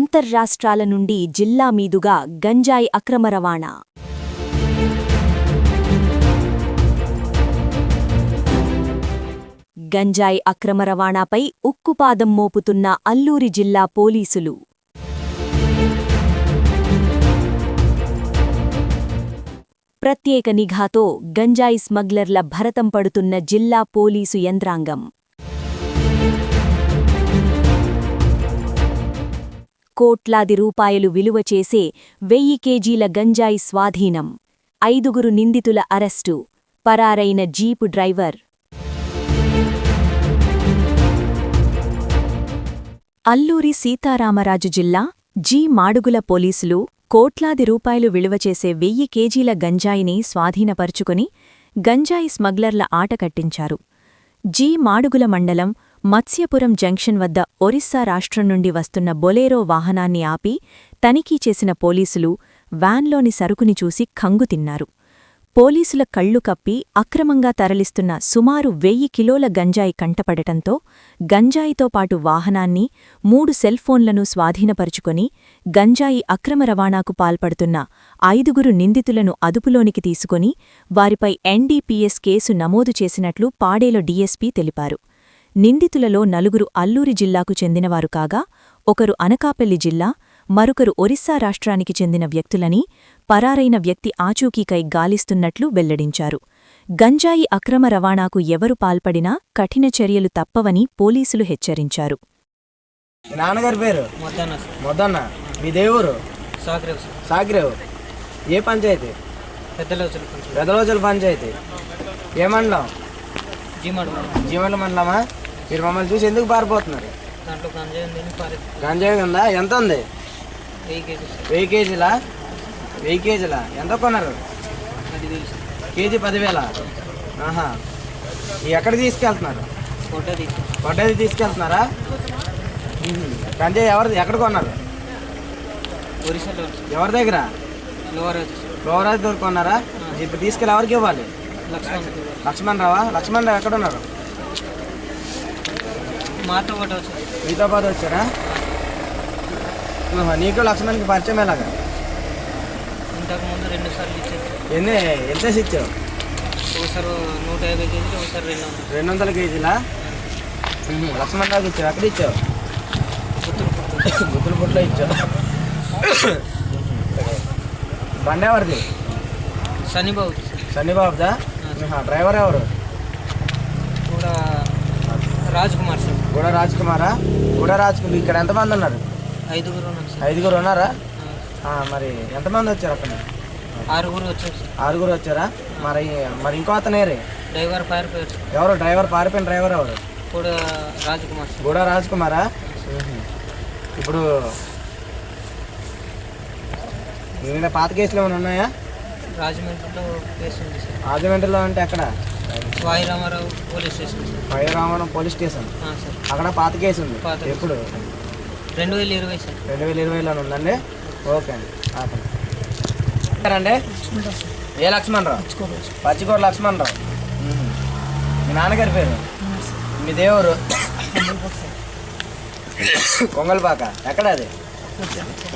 అంతర్రాష్ట్రాల నుండి జిల్లా మీదుగా గంజాయి అక్రమ రవాణా. గంజాయి అక్రమ రవాణాపై ఉక్కుపాదం మోపుతున్న అల్లూరి జిల్లా పోలీసులు. ప్రత్యేక నిఘాతో గంజాయి స్మగ్లర్ల భరతం పడుతున్న జిల్లా పోలీసు యంత్రాంగం. కోట్లాది రూపాయలు విలువ చేసే వెయ్యి కేజీల గంజాయి స్వాధీనం. ఐదుగురు నిందితుల అరెస్టు. పరారైన జీపు డ్రైవర్. అల్లూరి సీతారామరాజు జిల్లా జీ మాడుగుల పోలీసులు కోట్లాది రూపాయలు విలువ చేసే వెయ్యి కేజీల గంజాయిని స్వాధీనపరుచుకుని గంజాయి స్మగ్లర్ల ఆట కట్టించారు. జీ మాడుగుల మండలం మత్స్యపురం జంక్షన్ వద్ద ఒరిస్సా రాష్ట్రం నుండి వస్తున్న బొలేరో వాహనాన్ని ఆపి తనిఖీ చేసిన పోలీసులు వ్యాన్లోని సరుకుని చూసి కంగుతిన్నారు పోలీసుల కళ్ళు కప్పి అక్రమంగా తరలిస్తున్న సుమారు వెయ్యి కిలోల గంజాయి కంటపడటంతో గంజాయితో పాటు వాహనాన్ని మూడు సెల్ ఫోన్లను స్వాధీనపరుచుకొని గంజాయి అక్రమ రవాణాకు పాల్పడుతున్న ఐదుగురు నిందితులను అదుపులోనికి తీసుకుని వారిపై ఎన్డీపీఎస్ కేసు నమోదు చేసినట్లు పాడేలో డీఎస్పీ తెలిపారు. నిందితులలో నలుగురు అల్లూరి జిల్లాకు చెందినవారు కాగా ఒకరు అనకాపల్లి జిల్లా మరొకరు ఒరిస్సా రాష్ట్రానికి చెందిన వ్యక్తులని పరారైన వ్యక్తి ఆచూకీకై గాలిస్తున్నట్లు వెల్లడించారు. గంజాయి అక్రమ రవాణాకు ఎవరు పాల్పడినా కఠిన చర్యలు తప్పవని పోలీసులు హెచ్చరించారు. మీ నాన్నగారి పేరు? మొత్తాన సార్. మొదన్న మీ దేవురు? సాగరేవ్ సార్. సాగిరేవు. ఏ పంచాయతీ? పంచాయతీ. మండలం. మండలమా? మీరు మమ్మల్ని చూసి ఎందుకు పారిపోతున్నారు? దాంట్లో గంజాయి ఉంది పారి గంజాయి ఉందా? ఎంత ఉంది? వెయ్యి కేజీలా. వెయ్యి కేజీలా? ఎంత కొన్నారు? కేజీ పదివేల? ఆహా. ఇవి ఎక్కడికి తీసుకెళ్తున్నారు? కొట్టేది తీసుకెళ్తున్నారా. గంజాయి ఎవరిది? ఎక్కడ కొన్నారు? ఎవరి దగ్గర? లోవర్ వచ్చి సార్ గౌరాజ్ దగ్గర కొన్నారా? ఇప్పుడు తీసుకెళ్ళి ఎవరికి ఇవ్వాలి? లక్ష్మణ్. లక్ష్మణ్ రావా? లక్ష్మణ్ రావు ఎక్కడ ఉన్నారు? మాతో పాటు వచ్చి మీతో పాటు వచ్చారా నీకు లక్ష్మణ్కి పరిచయం ఎలాగా? ఇంతకు ముందు రెండు సార్లు ఇచ్చారు. ఎన్ని ఎంత ఇచ్చావు? ఒకసారి నూట యాభై కేజీలు ఒకసారి రెండు వందలు. రెండు వందల కేజీలా? లక్ష్మణ్ రావుకి ఇచ్చావు? ఎక్కడ ఇచ్చావు? గుద్దుల పుట్లో ఇచ్చావు. బండి ఎవరిది? శనిబాబు ఆహా, డ్రైవర్ ఎవరు? రాజ్ కుమార్ సార్. గూడ రాజ్ కుమారా గూడ రాజ్ కుమార్ ఇక్కడ ఎంతమంది ఉన్నారు? ఐదుగురు ఉన్నాం సార్. ఐదుగురు ఉన్నారా? ఆ, మరి ఎంతమంది వచ్చారు అక్కడ? ఆరుగురు వచ్చారు సార్. ఆరుగురు వచ్చారా? మరి మరి ఇంకో అతనేరే డ్రైవర్ పారిపోయారు ఎవరు? డ్రైవర్ పారిపోయిన డ్రైవర్ ఎవరు? కూడా రాజ్ కుమార్ సార్. గూడ రాజ్ కుమారా ఇప్పుడు మీ మీద పాత కేసులు ఏమైనా ఉన్నాయా? రాజమండ్రిలో కేసు ఉంది సార్. రాజమండ్రిలో అంటే ఎక్కడ? వాయి Ramarao police station. Sir police station? ఆ, సార్. అక్కడ పాత కేసు ఉంది. పాత కేసు. ఎప్పుడు? రెండు వేల ఇరవై సార్. రెండు వేల ఇరవైలో ఉందండి? ఓకే అండి. ఆపండి. అండి ఏ లక్ష్మణరావు? పచ్చికోట లక్ష్మణరావు. మ్మ్. మీ నాన్నగారి పేరు? మీ దేవురు కొంగల్పాక. ఎక్కడ అది?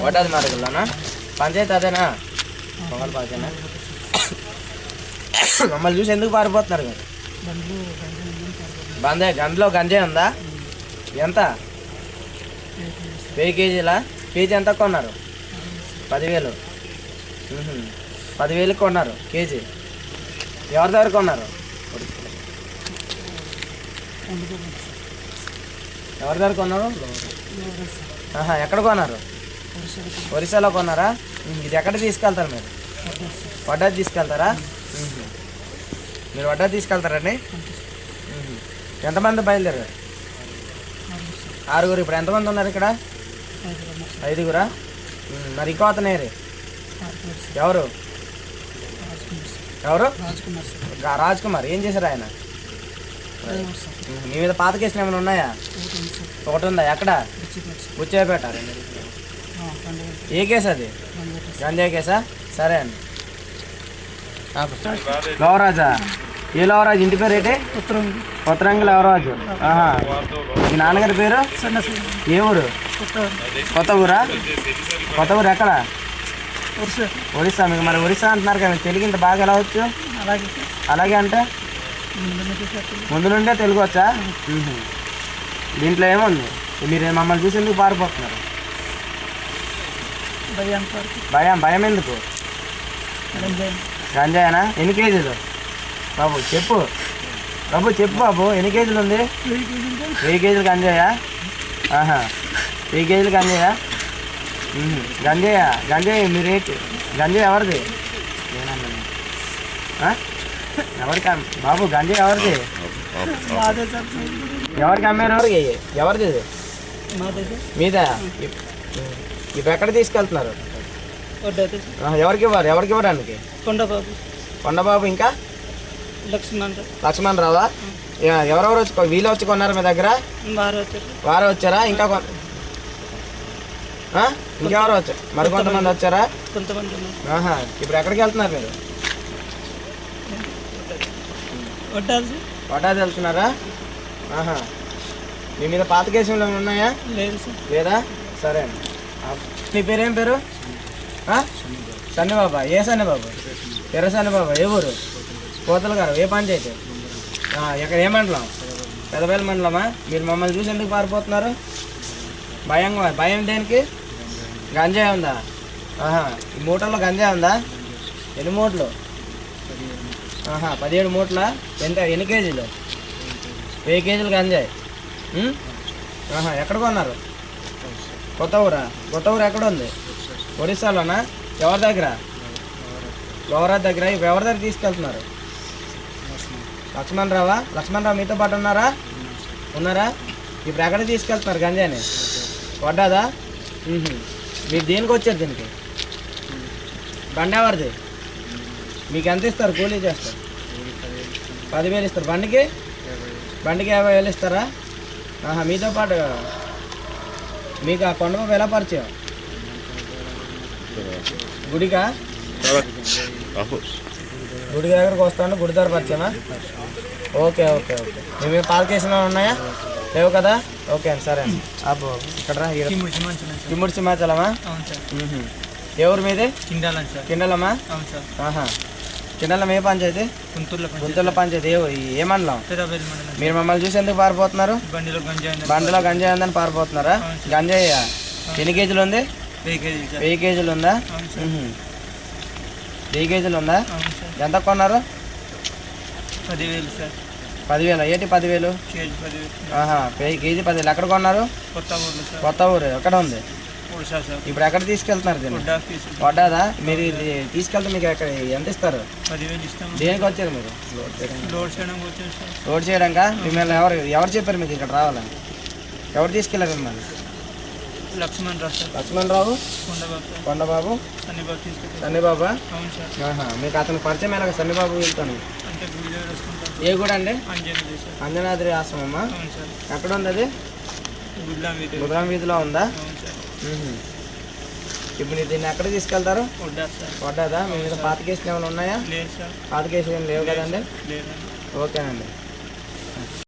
ఓటాది మార్గంలోనా? పంచాయతీ అదేనా? కొంగల్పాకేనా? మమ్మల్ని చూసి ఎందుకు పారిపోతున్నారు మీరు? బందే గంటలో గంజే ఉందా? ఎంత? వెయ్యి కేజీలా? కేజీ ఎంత కొన్నారు? పదివేలు. పదివేలు కొన్నారు కేజీ. ఎవరి దగ్గర కొన్నారు? ఎవరి దగ్గర కొన్నారు? ఆహా ఎక్కడ కొన్నారు? ఒరిస్సాలో కొన్నారా? ఇది ఎక్కడ తీసుకెళ్తారు మీరు? వడ్డా తీసుకెళ్తారా? మీరు వడ్డా తీసుకెళ్తారండి. ఎంతమంది బయలుదేరారు? ఆరుగురు. ఇప్పుడు ఎంతమంది ఉన్నారు ఇక్కడ? ఐదుగురా. మరి ఇంకో అతను ఏరి ఎవరు? ఎవరు? రాజ్ కుమార్ ఏం చేశారు ఆయన. మీ మీద పాత కేసులు ఏమైనా ఉన్నాయా? ఒకటి ఉందా? ఎక్కడ? బుచ్చేపేట ఏ కేసు అది? గంజాయి కేసా? సరే అండి. గౌరాజా ఏ లవరాజు? ఇంటి పేరు ఏంటి? కొత్తరంగి లవరాజు. ఆహా. మీ నాన్నగారి పేరు? ఏ ఊరు? కొత్త ఊరా. కొత్త ఊరు? ఎక్కడ? ఒరిస్సా. మీకు మరి ఒరిస్సా అంటున్నారు కదా తెలుగు ఇంత బాగా ఎలా వచ్చు? అలాగే. అలాగే అంటే? ముందు నుండే తెలుగు వచ్చా. దీంట్లో ఏముంది? మీరు మమ్మల్ని చూసి ఎందుకు పారిపోతున్నారు? భయం భయం భయం ఎందుకు? గంజాయనా? ఎన్ని కేజీలు? బాబు చెప్పు. బాబు చెప్పు బాబు ఎన్ని కేజీలు ఉంది? వెయ్యి కేజీలు గంజాయా? ఆహా. వెయ్యి కేజీలు గంజాయా. గంజాయా? గంజాయి మీరు ఏంటి గంజాయి ఎవరిది? ఎవరికి బాబు గంజాయి ఎవరిది? ఎవరికి అమ్మారు ఎవరికి? ఎవరిది మాదే ఇప్పుడు ఎక్కడ తీసుకెళ్తున్నారు? ఎవరికి ఇవ్వరు? ఎవరికి ఇవ్వడానికి కొండబాబు. కొండబాబు ఇంకా? లక్ష్మణ్ రావు. లక్ష్మణ్ రావా? ఎ- ఎవరెవరు వచ్చి వీళ్ళు వచ్చి కొన్నారు మీ దగ్గర? వారు వచ్చారు. ఇంకా? ఇంకెవరు వచ్చారు? మరి కొంతమంది. వచ్చారా? కొంతమంది ఇప్పుడు ఎక్కడికి వెళ్తున్నారు మీరు? పటాది వెళ్తున్నారా? ఆహా. మీ మీద పాత కేసులు ఏమైనా ఉన్నాయా? లేదు సార్. లేదా? సరే అండి. మీ పేరేం పేరు? సన్నిబాబా ఏ సన్నిబాబు ఎర్ర సన్నిబాబా ఏ ఊరు కోతలు గారు. ఏ పంచాయతీ? ఇక్కడ ఏ మండలం? పెదవేల మండలమా? మీరు మమ్మల్ని చూసి ఎందుకు పారిపోతున్నారు? భయంగా భయం దేనికి? గంజాయి ఉందా? ఆహా. ఈ మూటల్లో గంజాయి ఉందా? ఎన్ని మూటలు? ఆహా పదిహేడు మూటల? ఎంత? ఎన్ని కేజీలు? వెయ్యి కేజీలు గంజాయి. ఆహా ఎక్కడ కొన్నారు? కొత్త ఊరా? కొత్త ఊరు ఎక్కడ ఉంది? ఒడిస్సాలోనా ఎవరి దగ్గర? గౌరవ్ దగ్గర? ఎవరి దగ్గర తీసుకెళ్తున్నారు? లక్ష్మణ్ రావా లక్ష్మణ్ రావు మీతో పాటు ఉన్నారా? ఉన్నారా? ఇప్పుడు ఎక్కడ తీసుకెళ్తున్నారు గంజాని పడ్డాదా మీరు దేనికి వచ్చారు దీనికి? బండి ఎవరిది మీకు ఎంత ఇస్తారు? కూలీ చేస్తారు పదివేలు ఇస్తారు. బండికి? బండికి యాభై వేలు ఇస్తారా? ఆహా మీతో పాటు మీకు ఆ కొండబాబు ఎలా పరిచయం? గుడికా? గుడి దగ్గరకు వస్తాను గుడి దగ్గర పరిచయమా? Okay okay okay. మీ మీద పాలకేసిన ఉన్నాయా? లేవు కదా? ఓకే అండి సరే. అండి అబ్బో ఇక్కడ. తిమ్ముడు సింహాచలమా? ఊరు మీది? కిండాలని సార్. కిండలమా? అవును సార్. ఆహా. కిండలం ఏ పంచాయతీ? గుంతల పంచాయతీ. ఏ ఏ మండలం? మీరు మమ్మల్ని చూసి ఎందుకు పారిపోతున్నారు? బండిలో గంజాయి బండిలో గంజాయి ఉందని పారిపోతున్నారా? గంజాయి? ఎన్ని కేజీలు ఉంది? వెయ్యి కేజీలు ఉందా. వెయ్యి కేజీలు ఉందా? ఎంత కొన్నారు? పదివేలు సార్. పదివేలు. ఏంటి పదివేలు? కేజీ పదివేలు. ఎక్కడ కొన్నారు? కొత్త ఊరు. ఎక్కడ ఉంది? ఇప్పుడు ఎక్కడ తీసుకెళ్తున్నారు పడ్డాదా మీరు ఇది తీసుకెళ్తే మీకు ఎక్కడ ఎంత ఇస్తారు? దేనికి వచ్చారు మీరు? లోడ్ చేయడానికా? మిమ్మల్ని ఎవరు ఎవరు చెప్పారు మీకు ఇక్కడ రావాలని? ఎవరు తీసుకెళ్ళారు మిమ్మల్ని? లక్ష్మణ్ రావు సార్. లక్ష్మణ్ రావు? కొండబాబు సార్. కొండబాబు? సన్నిబాబు సన్నిబాబా? అవును సార్. ఆహా మీకు అతను పరిచయం ఎలాగ సన్నిబాబు వీళ్ళతోని? అంటే వీడియో వేసుకుంటాం ఏ గుడి అండి? సార్. అంజనాద్రి ఆశ్రమమ్మా అవును సార్. ఎక్కడ ఉంది అది గుడ్లా వీధిలో ఉందా? సార్. ఇప్పుడు దీన్ని ఎక్కడ తీసుకెళ్తారు? వడ్డా సార్. పడ్డాదా మీ మీద పాత కేసులు ఏమైనా ఉన్నాయా? లేదు సార్. పాత కేసులు ఏం లేవు కదండి? లేదండి. ఓకేనండి.